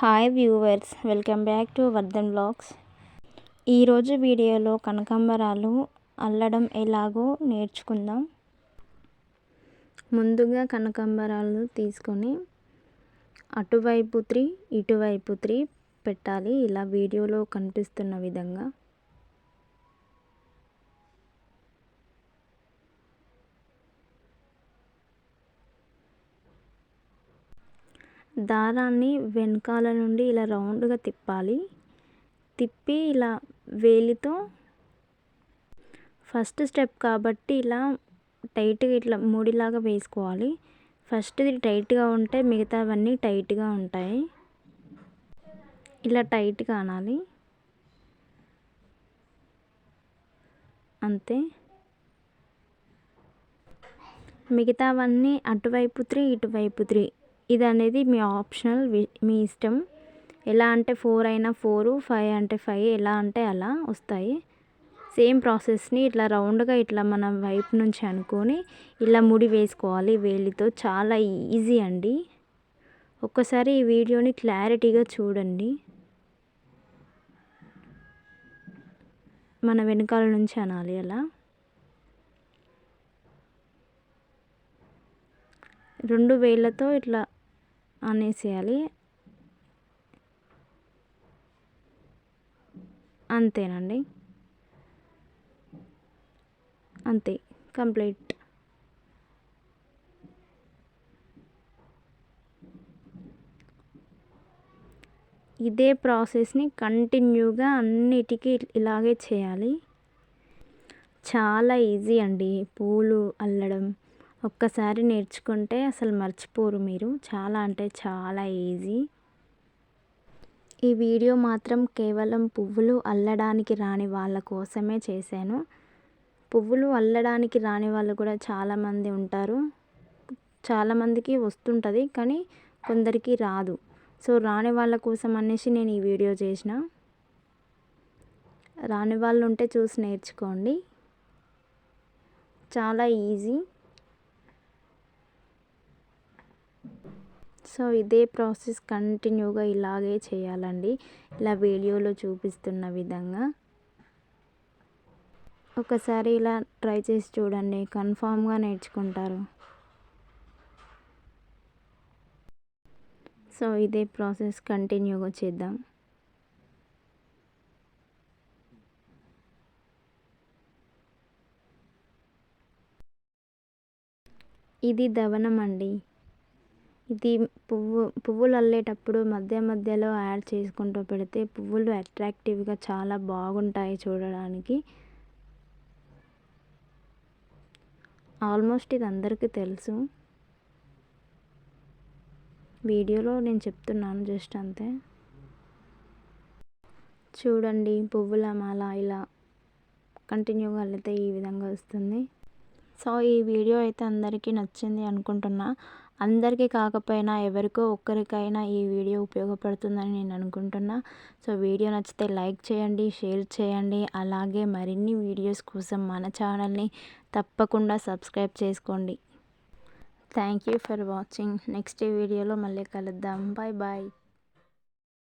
Hi viewers welcome back to Vardhan blogs. ఈరోజు వీడియోలో కనకాంబరాలు అల్లడం ఎలాగో నేర్చుకుందాం. ముందుగా కనకాంబరాలు తీసుకొని అటువైపు త్రీ ఇటువైపు త్రీ పెట్టాలి. ఇలా వీడియోలో కనిపిస్తున్న విధంగా దారాన్ని వెనకాల నుండి ఇలా రౌండ్గా తిప్పాలి. తిప్పి ఇలా వేలితో ఫస్ట్ స్టెప్ కాబట్టి ఇలా టైట్గా ఇట్లా ముడిలాగా వేసుకోవాలి. ఫస్ట్ది టైట్గా ఉంటే మిగతావన్నీ టైట్గా ఉంటాయి. ఇలా టైట్గా అనాలి. అంతే. మిగతావన్నీ అటువైపు త్రీ ఇటువైపు త్రీ. ఇది అనేది మీ ఆప్షనల్ మీ ఇష్టం. ఎలా అంటే ఫోర్ అయినా ఫోర్ ఫైవ్ అంటే ఫైవ్ ఎలా అంటే అలా వస్తాయి. సేమ్ ప్రాసెస్ని ఇట్లా రౌండ్గా ఇట్లా మనం వైపు నుంచి అనుకొని ఇలా ముడి వేసుకోవాలి వేలితో. చాలా ఈజీ అండి. ఒక్కసారి ఈ వీడియోని క్లారిటీగా చూడండి. మన వెనకాల నుంచి అనాలి అలా. రెండు వేళ్ళతో ఇట్లా అనేసేయాలి. అంతేనండి. అంతే. కంప్లీట్. ఇదే ప్రాసెస్ని కంటిన్యూగా అన్నిటికీ ఇలాగే చేయాలి. చాలా ఈజీ అండి. పూలు అల్లడం ఒక్కసారి నేర్చుకుంటే అసలు మర్చిపోరు మీరు. చాలా అంటే చాలా ఈజీ. ఈ వీడియో మాత్రం కేవలం పువ్వులు అల్లడానికి రాని వాళ్ళ కోసమే చేశాను. పువ్వులు అల్లడానికి రాని వాళ్ళు కూడా చాలామంది ఉంటారు. చాలామందికి వస్తుంటుంది కానీ కొందరికి రాదు. సో రాని వాళ్ళ కోసం అనేసి నేను ఈ వీడియో చేసిన. రాని వాళ్ళు ఉంటే చూసి నేర్చుకోండి. చాలా ఈజీ. సో ఇదే ప్రాసెస్ కంటిన్యూగా ఇలాగే చేయాలండి. ఇలా వీడియోలో చూపిస్తున్న విధంగా. ఒకసారి ఇలా ట్రై చేసి చూడండి. కన్ఫామ్గా నేర్చుకుంటారు. సో ఇదే ప్రాసెస్ కంటిన్యూగా చేద్దాం. ఇది దవనం అండి ఇది పువ్వు పువ్వులు అల్లేటప్పుడు మధ్య మధ్యలో యాడ్ చేసుకుంటూ పెడితే పువ్వులు అట్రాక్టివ్గా చాలా బాగుంటాయి చూడడానికి. ఆల్మోస్ట్ ఇది అందరికీ తెలుసు. వీడియోలో నేను చెప్తున్నాను జస్ట్ అంతే. చూడండి పువ్వుల మాల ఇలా కంటిన్యూగా అల్లితే ఈ విధంగా వస్తుంది. సో ఈ వీడియో అయితే అందరికీ నచ్చింది అనుకుంటున్నా. అందరికీ కాకపోయినా ఎవరికో ఒక్కరికైనా ఈ వీడియో ఉపయోగపడుతుందని నేను అనుకుంటున్నా. సో వీడియో నచ్చితే లైక్ చేయండి షేర్ చేయండి. అలాగే మరిన్ని వీడియోస్ కోసం మన ఛానల్ని తప్పకుండా సబ్స్క్రైబ్ చేసుకోండి. Thank you for watching. Next వీడియోలో మళ్ళీ కలుద్దాం. Bye bye.